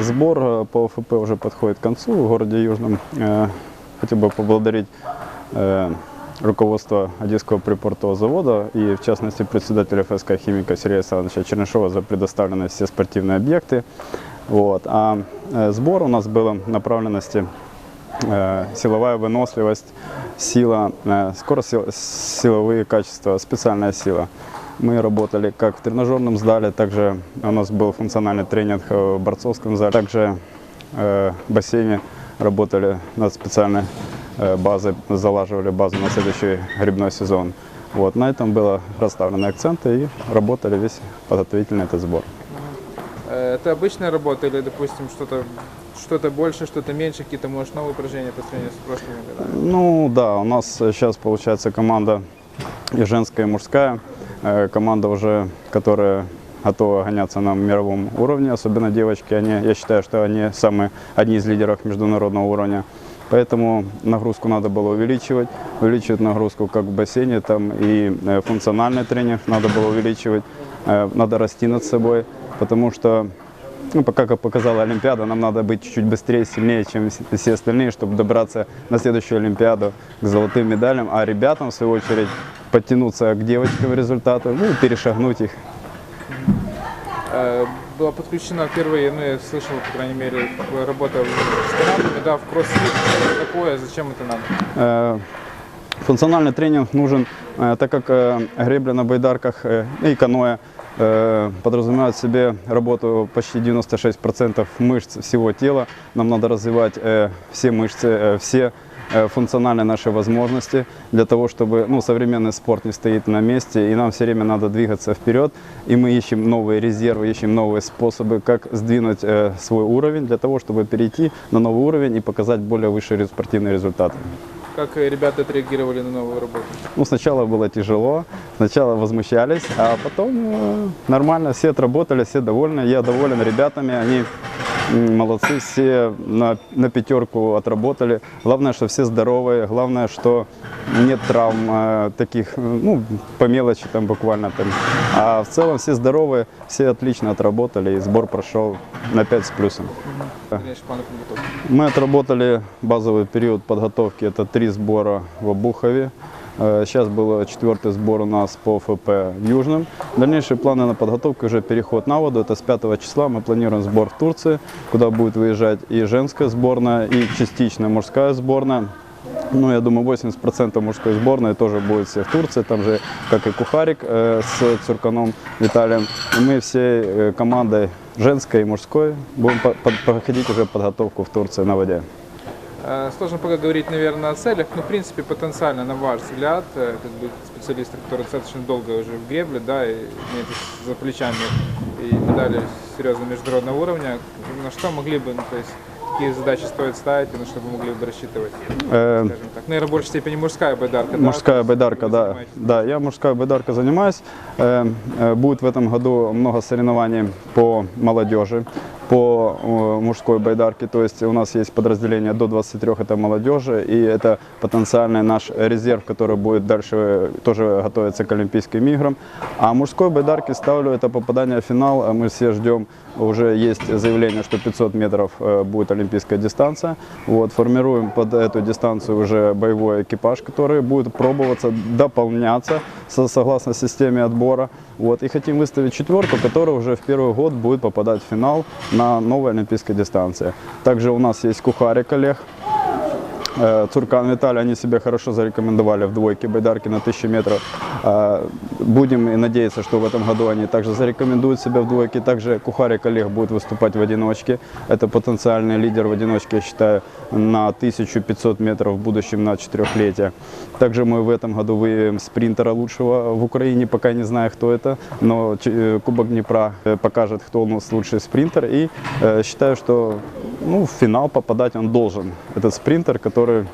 Сбор э, по ОФП уже подходит к концу в городе Южном. Э, Хотел бы поблагодарить э, руководство Одесского припортового завода и, в частности, председателя ФСК «Химика» Сергея Александровича Чернышова за предоставленные все спортивные объекты. Вот. А сбор у нас был направленности силовая выносливость, сила, скорость, сил- силовые качества, специальная сила. Мы работали как в тренажерном зале, также у нас был функциональный тренинг в борцовском зале, также э, в бассейне работали над специальной э, базой, залаживали базу на следующий грибной сезон. Вот, на этом было расставлены акценты и работали весь подготовительный этот сбор. Э, Это обычная работа или, допустим, что-то что-то больше, что-то меньше, какие-то, может, новые упражнения по сравнению с прошлыми годами? Ну да, у нас сейчас получается команда и женская, и мужская. Э, Команда уже, которая готова гоняться на мировом уровне, особенно девочки, они, я считаю, что они самые, одни из лидеров международного уровня. Поэтому нагрузку надо было увеличивать, увеличивать нагрузку как в бассейне, там и э, функциональный тренинг надо было увеличивать, Э, надо расти над собой, потому что ну, пока, как показала Олимпиада, нам надо быть чуть-чуть быстрее, сильнее, чем все остальные, чтобы добраться на следующую Олимпиаду к золотым медалям, а ребятам, в свою очередь, подтянуться к девочкам результату, ну, и перешагнуть их. Э, Была подключена впервые, ну, я слышал, по крайней мере, работа с канатами, да, в кроссфит. Что такое, зачем это надо? Э, Функциональный тренинг нужен, э, так как гребля на байдарках и каноэ подразумевают в себе работу почти 96% мышц всего тела. Нам надо развивать все мышцы, все э, функциональные наши возможности для того, чтобы ну, современный спорт не стоит на месте, и нам все время надо двигаться вперед, и мы ищем новые резервы, ищем новые способы, как сдвинуть э, свой уровень для того, чтобы перейти на новый уровень и показать более высшие спортивные результаты. Как э, ребята отреагировали на новую работу? Ну, сначала было тяжело, сначала возмущались, а потом э, нормально, все отработали, все довольны. Я доволен ребятами, они молодцы, все на, на пятерку отработали. Главное, что все здоровые, главное, что нет травм э, таких, ну, по мелочи там буквально там. А в целом все здоровые, все отлично отработали, и сбор прошел на 5 с плюсом. Мы отработали базовый период подготовки, это три сбора в Обухове. Э, Сейчас был четвертый сбор у нас по ФП в Южном. Дальнейшие планы на подготовку уже переход на воду. Это с 5 числа мы планируем сбор в Турции, куда будет выезжать и женская сборная, и частично мужская сборная. Ну, я думаю, 80% мужской сборной тоже будет все в Турции. Там же, как и Кухарик э, с Цурканом Виталием. И мы всей э, командой женской и мужской будем по- под- проходить уже подготовку в Турции на воде. Э, Сложно пока говорить, наверное, о целях, но, в принципе, потенциально, на ваш взгляд, э, как бы специалисты, которые достаточно долго уже в гребле, да, и имеют за плечами и медали серьезного международного уровня, на что могли бы, ну, то есть, какие задачи стоит ставить и на что вы могли бы рассчитывать, Э, скажем так. Наверное, в большей степени мужская байдарка, да? Мужская есть байдарка, да. Да, я мужская байдарка занимаюсь. Э, э, Будет в этом году много соревнований по молодежи, по э, мужской байдарке. То есть у нас есть подразделение до 23, это молодежи, и это потенциальный наш резерв, который будет дальше тоже готовиться к Олимпийским играм. А мужской байдарке ставлю это попадание в финал. А Мы все ждем, уже есть заявление, что 500 метров э, будет олимпийская дистанция. Вот, формируем под эту дистанцию уже боевой экипаж, который будет пробоваться дополняться со- согласно системе отбора. Вот, и хотим выставить четверку, которая уже в первый год будет попадать в финал на новой олимпийской дистанции. Также у нас есть Кухарик Олег, Цуркан Виталий, они себя хорошо зарекомендовали в двойке байдарки на 1000 метров. Будем и надеяться, что в этом году они также зарекомендуют себя в двойке. Также Кухарик Олег будет выступать в одиночке. Это потенциальный лидер в одиночке, я считаю, на 1500 метров в будущем на четырехлетие. Также мы в этом году выявим спринтера лучшего в Украине, пока не знаю, кто это, но Кубок Днепра покажет, кто у нас лучший спринтер. И считаю, что ну, в финал попадать он должен. Этот спринтер, который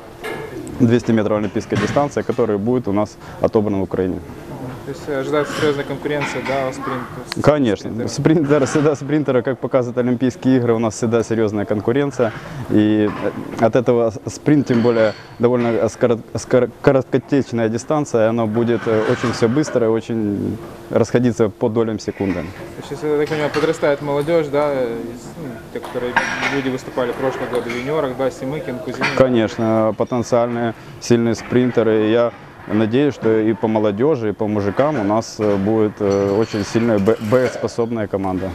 200 метров олимпийской дистанции, который будет у нас отобран в Украине. То есть ожидается серьезная конкуренция, да, спринт. Конечно. Спринтер, всегда спринтеры, как показывают Олимпийские игры, у нас всегда серьезная конкуренция. И от этого спринт, тем более, довольно скоро- скоро- короткотечная дистанция, оно будет э, очень все быстро и очень расходиться по долям секунды. Сейчас, я так понимаю, подрастает молодежь, да, те, которые люди выступали в прошлом году в юниорах, да, Симыкин, Кузьмин. Конечно, потенциальные сильные спринтеры. Я надеюсь, что и по молодежи, и по мужикам у нас э, будет э, очень сильная боеспособная команда.